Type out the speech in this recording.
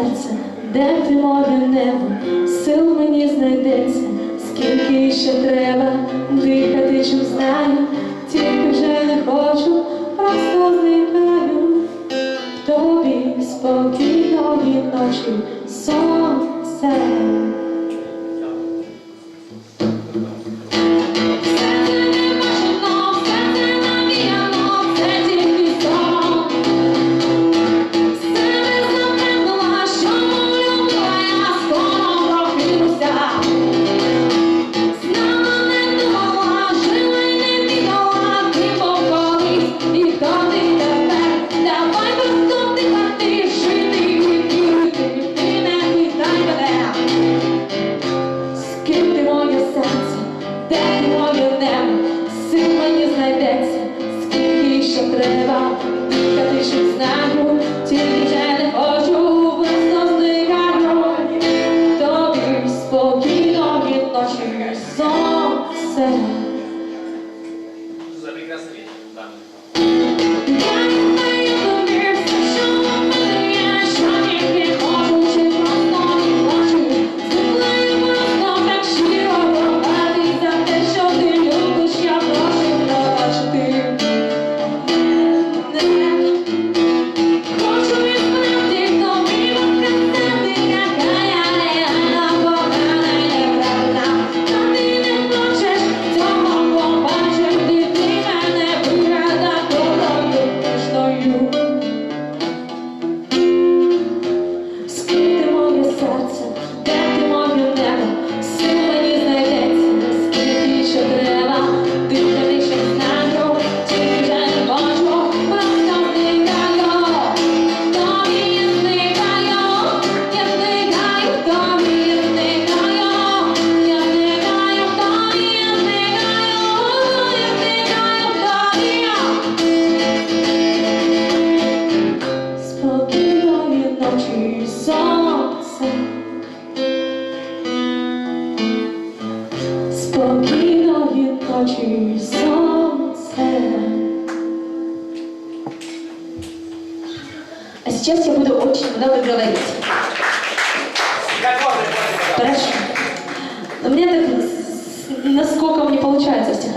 серце, де ти море небо, сил мені знайдеться, скільки ще треба дихати, чим знаю, тільки вже не хочу, просто зникаю в тобі спокійної ночі. А сейчас я буду очень много говорить. Хорошо. Но мне так, насколько мне получается стихотворение.